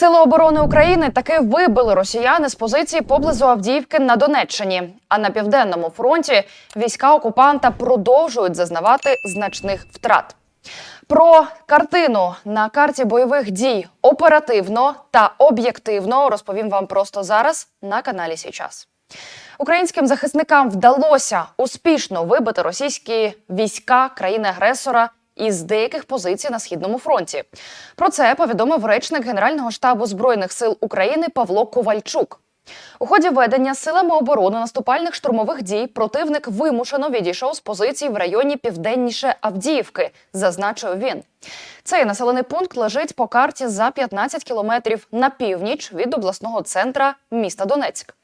Сили оборони України таки вибили росіяни з позиції поблизу Авдіївки на Донеччині. А на південному фронті війська окупанта продовжують зазнавати значних втрат. Про картину на карті бойових дій оперативно та об'єктивно розповім вам просто зараз на каналі Січас. Українським захисникам вдалося успішно вибити російські війська країни-агресора із деяких позицій на східному фронті. Про це повідомив речник Генерального штабу збройних сил України Павло Ковальчук. У ході ведення силами оборони наступальних штурмових дій противник вимушено відійшов з позицій в районі південніше Авдіївки, зазначив він. Цей населений пункт лежить по карті за 15 кілометрів на північ від обласного центра міста Донецьк.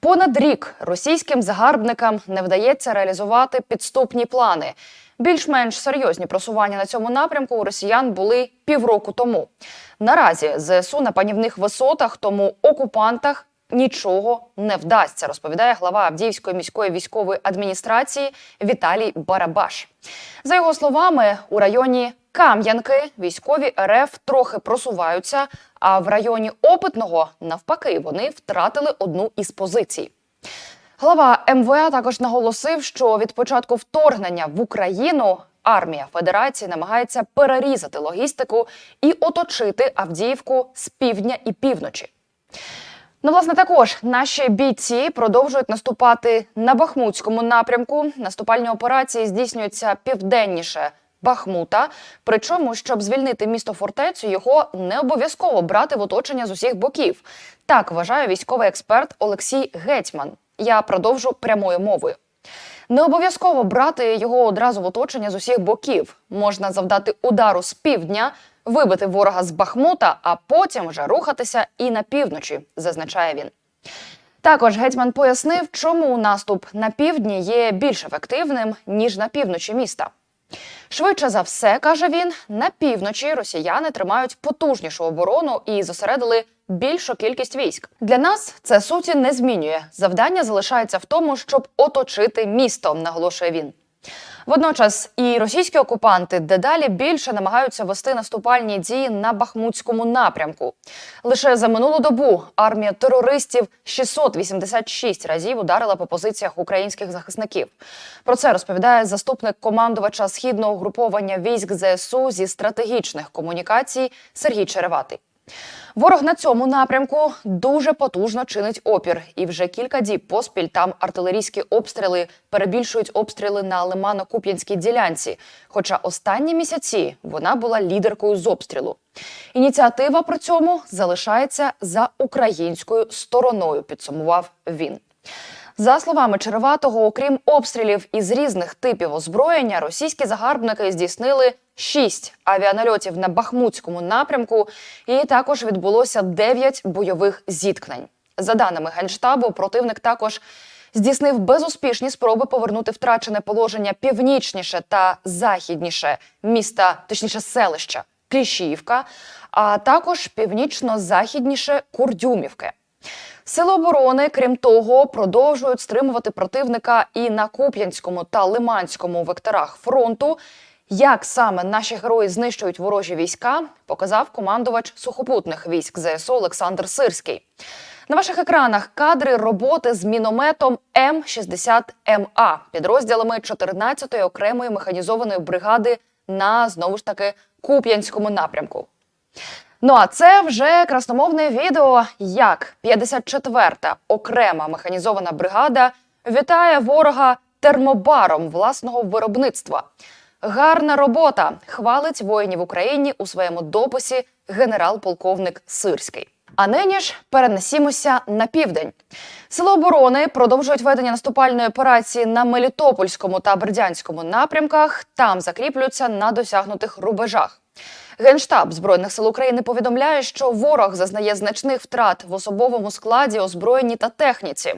Понад рік російським загарбникам не вдається реалізувати підступні плани. Більш-менш серйозні просування на цьому напрямку у росіян були півроку тому. Наразі ЗСУ на панівних висотах, тому окупантах нічого не вдасться, розповідає глава Авдіївської міської військової адміністрації Віталій Барабаш. За його словами, у районі Кам'янки військові РФ трохи просуваються, а в районі Опитного навпаки вони втратили одну із позицій. Глава МВА також наголосив, що від початку вторгнення в Україну армія Федерації намагається перерізати логістику і оточити Авдіївку з півдня і півночі. Ну, власне, також наші бійці продовжують наступати на Бахмутському напрямку. Наступальні операції здійснюються південніше Бахмута. Причому, щоб звільнити місто фортецю, його не обов'язково брати в оточення з усіх боків. Так вважає військовий експерт Олексій Гетьман. Я продовжу прямою мовою. Не обов'язково брати його одразу в оточення з усіх боків. Можна завдати удару з півдня, вибити ворога з Бахмута, а потім вже рухатися і на півночі, зазначає він. Також гетьман пояснив, чому наступ на півдні є більш ефективним ніж на півночі міста. Швидше за все, каже він, на півночі росіяни тримають потужнішу оборону і зосередили більшу кількість військ. Для нас це суті не змінює. Завдання залишається в тому, щоб оточити місто, наголошує він. Водночас і російські окупанти дедалі більше намагаються вести наступальні дії на Бахмутському напрямку. Лише за минулу добу армія терористів 686 разів ударила по позиціях українських захисників. Про це розповідає заступник командувача східного угруповання військ ЗСУ зі стратегічних комунікацій Сергій Череватий. Ворог на цьому напрямку дуже потужно чинить опір, і вже кілька діб поспіль там артилерійські обстріли перебільшують обстріли на Лимано-Куп'янській ділянці. Хоча останні місяці вона була лідеркою з обстрілу. Ініціатива при цьому залишається за українською стороною. Підсумував він. За словами Череватого, окрім обстрілів із різних типів озброєння, російські загарбники здійснили шість авіанальотів на Бахмутському напрямку, і також відбулося дев'ять бойових зіткнень. За даними генштабу, противник також здійснив безуспішні спроби повернути втрачене положення північніше та західніше міста, точніше селища Кліщіївка, а також північно-західніше Курдюмівки. Сили оборони, крім того, продовжують стримувати противника і на Куп'янському та Лиманському векторах фронту. Як саме наші герої знищують ворожі війська, показав командувач сухопутних військ ЗСУ Олександр Сирський. На ваших екранах кадри роботи з мінометом М60МА підрозділами 14-ї окремої механізованої бригади на знову ж таки Куп'янському напрямку. Ну а це вже красномовне відео, як 54-та окрема механізована бригада вітає ворога термобаром власного виробництва. Гарна робота хвалить воїнів Україні у своєму дописі генерал-полковник Сирський. А нині ж перенесімося на південь. Сили оборони продовжують ведення наступальної операції на Мелітопольському та Бердянському напрямках. Там закріплюються на досягнутих рубежах. Генштаб збройних сил України повідомляє, що ворог зазнає значних втрат в особовому складі, озброєнні та техніці.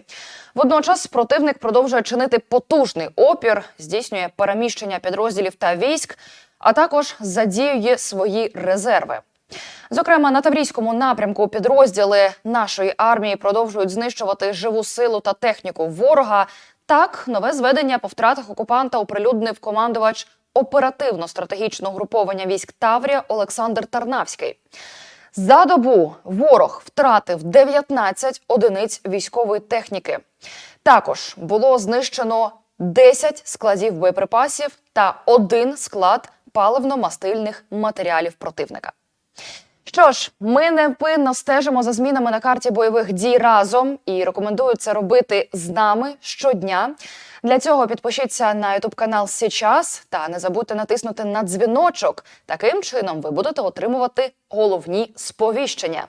Водночас противник продовжує чинити потужний опір, здійснює переміщення підрозділів та військ, а також задіює свої резерви. Зокрема, на Таврійському напрямку підрозділи нашої армії продовжують знищувати живу силу та техніку ворога. Так, нове зведення по втратах окупанта оприлюднив командувач оперативно-стратегічного груповання військ Таврія Олександр Тарнавський. За добу ворог втратив 19 одиниць військової техніки. Також було знищено 10 складів боєприпасів та один склад паливно-мастильних матеріалів противника. Що ж, ми невпинно стежимо за змінами на карті бойових дій разом і рекомендую це робити з нами щодня. Для цього підпишіться на youtube канал Січас та не забудьте натиснути на дзвіночок. Таким чином ви будете отримувати головні сповіщення.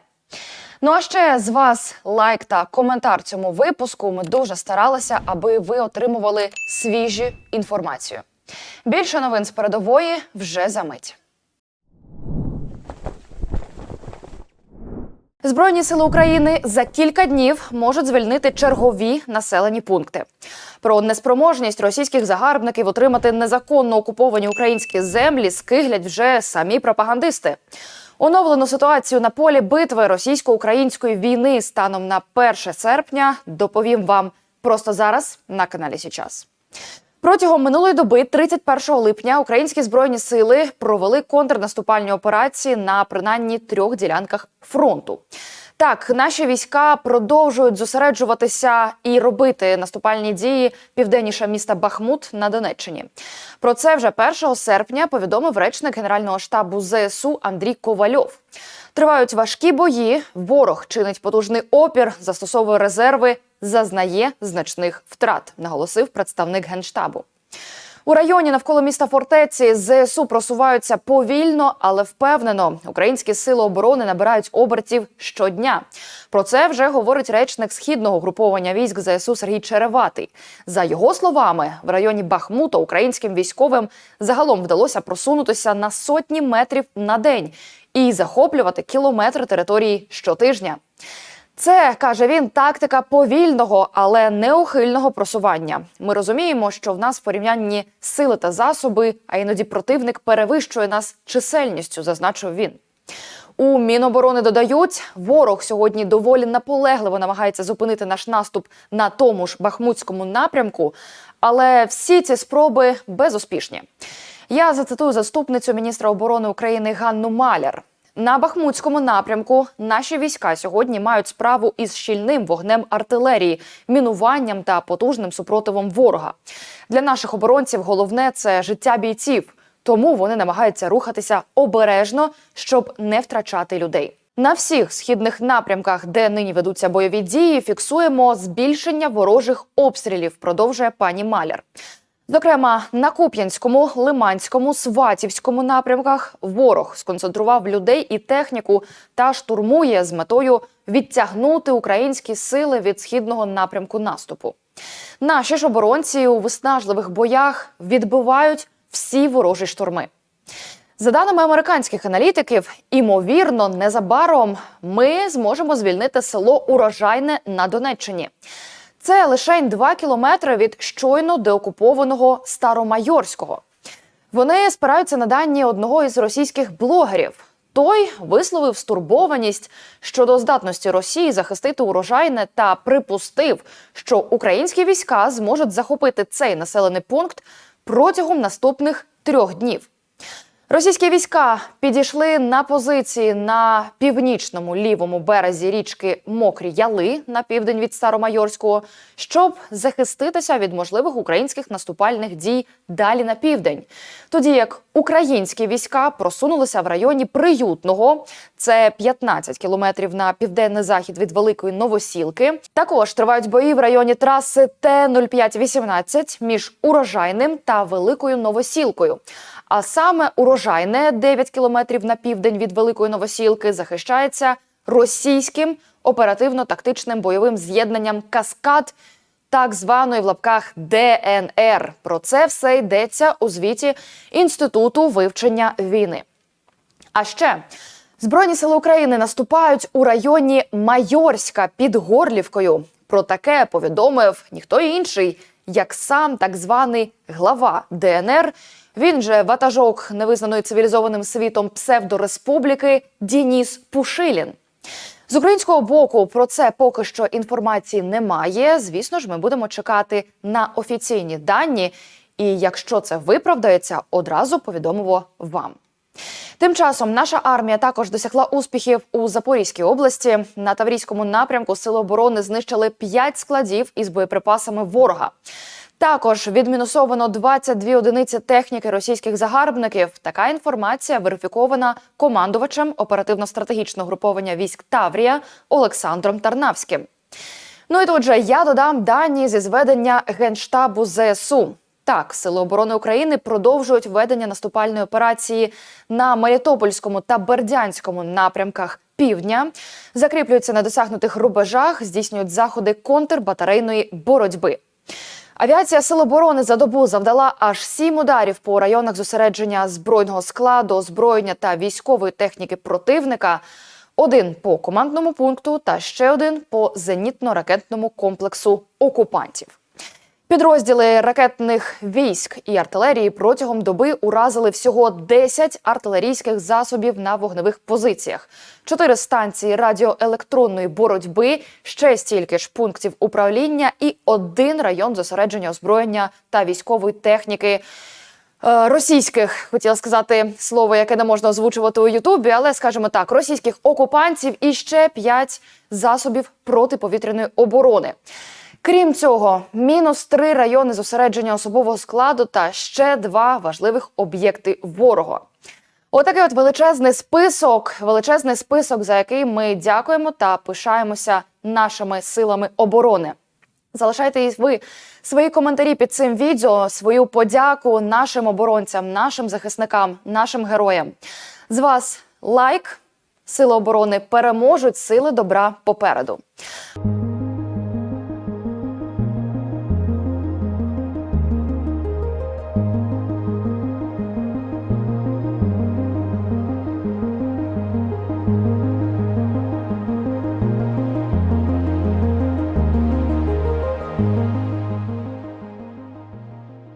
Ну а ще з вас лайк та коментар цьому випуску. Ми дуже старалися, аби ви отримували свіжі інформацію. Більше новин з передової вже за мить. Збройні сили України за кілька днів можуть звільнити чергові населені пункти. Про неспроможність російських загарбників отримати незаконно окуповані українські землі скиглять вже самі пропагандисти. Оновлену ситуацію на полі битви російсько-української війни станом на 1 серпня доповім вам просто зараз на каналі Січас. Протягом минулої доби, 31 липня, українські збройні сили провели контрнаступальні операції на принаймні трьох ділянках фронту. Так, наші війська продовжують зосереджуватися і робити наступальні дії південніше міста Бахмут на Донеччині. Про це вже 1 серпня повідомив речник Генерального штабу ЗСУ Андрій Ковальов. Тривають важкі бої. Ворог чинить потужний опір, застосовує резерви, зазнає значних втрат, наголосив представник генштабу. У районі навколо міста фортеці ЗСУ просуваються повільно, але впевнено. Українські сили оборони набирають обертів щодня. Про це вже говорить речник східного груповання військ ЗСУ Сергій Череватий. За його словами, в районі Бахмута українським військовим загалом вдалося просунутися на сотні метрів на день і захоплювати кілометри території щотижня. Це каже він тактика повільного, але неухильного просування. Ми розуміємо, що в нас порівнянні сили та засоби, а іноді противник перевищує нас чисельністю, зазначив він. У Міноборони додають, ворог сьогодні доволі наполегливо намагається зупинити наш наступ на тому ж бахмутському напрямку, але всі ці спроби безуспішні. Я зацитую заступницю міністра оборони України Ганну Маляр. На Бахмутському напрямку наші війська сьогодні мають справу із щільним вогнем артилерії, мінуванням та потужним супротивом ворога. Для наших оборонців головне це життя бійців, тому вони намагаються рухатися обережно, щоб не втрачати людей. На всіх східних напрямках, де нині ведуться бойові дії, фіксуємо збільшення ворожих обстрілів. Продовжує пані Маляр. Зокрема, на Куп'янському, Лиманському, Сватівському напрямках ворог сконцентрував людей і техніку та штурмує з метою відтягнути українські сили від східного напрямку наступу. Наші ж оборонці у виснажливих боях відбивають всі ворожі штурми. За даними американських аналітиків, імовірно, незабаром ми зможемо звільнити село Урожайне на Донеччині. Це лише 2 кілометри від щойно деокупованого Старомайорського. Вони спираються на дані одного із російських блогерів. Той висловив стурбованість щодо здатності Росії захистити урожайне та припустив, що українські війська зможуть захопити цей населений пункт протягом наступних трьох днів. Російські війська підійшли на позиції на північному лівому березі річки Мокрі Яли на південь від Старомайорського, щоб захиститися від можливих українських наступальних дій далі на південь. Тоді як українські війська просунулися в районі Приютного, це 15 кілометрів на південний захід від Великої Новосілки. Також тривають бої в районі траси Т-0518 між урожайним та Великою Новосілкою. А саме урожайне 9 кілометрів на південь від Великої Новосілки захищається російським оперативно-тактичним бойовим з'єднанням Каскад, так званої в лапках ДНР. Про це все йдеться у звіті Інституту вивчення війни. А ще Збройні сили України наступають у районі Майорська під Горлівкою. Про таке повідомив ніхто інший, як сам так званий глава ДНР. Він же ватажок невизнаної цивілізованим світом псевдореспубліки Дініс Пушилін. З українського боку про це поки що інформації немає. Звісно ж, ми будемо чекати на офіційні дані. І якщо це виправдається, одразу повідомимо вам. Тим часом наша армія також досягла успіхів у Запорізькій області. На Таврійському напрямку Сили оборони знищили 5 складів із боєприпасами ворога. Також відмінусовано 22 одиниці техніки російських загарбників. Така інформація верифікована командувачем оперативно-стратегічного груповання військ Таврія Олександром Тарнавським. Ну і тут же я додам дані зі зведення генштабу ЗСУ. Так, сили оборони України продовжують ведення наступальної операції на Мелітопольському та Бердянському напрямках півдня, закріплюються на досягнутих рубежах, здійснюють заходи контрбатарейної боротьби. Авіація Сил оборони за добу завдала аж сім ударів по районах зосередження збройного складу, озброєння та військової техніки противника. Один по командному пункту та ще один по зенітно-ракетному комплексу окупантів. Підрозділи ракетних військ і артилерії протягом доби уразили всього 10 артилерійських засобів на вогневих позиціях, 4 станції радіоелектронної боротьби, ще стільки ж пунктів управління і один район зосередження озброєння та військової техніки. е, Російських хотіла сказати слово, яке не можна озвучувати у Ютубі, але скажімо так, російських окупантів і ще п'ять засобів протиповітряної оборони. Крім цього, мінус три райони зосередження особового складу та ще два важливих об'єкти ворога. Отакий от величезний список, величезний список, за який ми дякуємо та пишаємося нашими силами оборони. Залишайте ви свої коментарі під цим відео, свою подяку нашим оборонцям, нашим захисникам, нашим героям. З вас лайк. Сили оборони переможуть, сили добра попереду.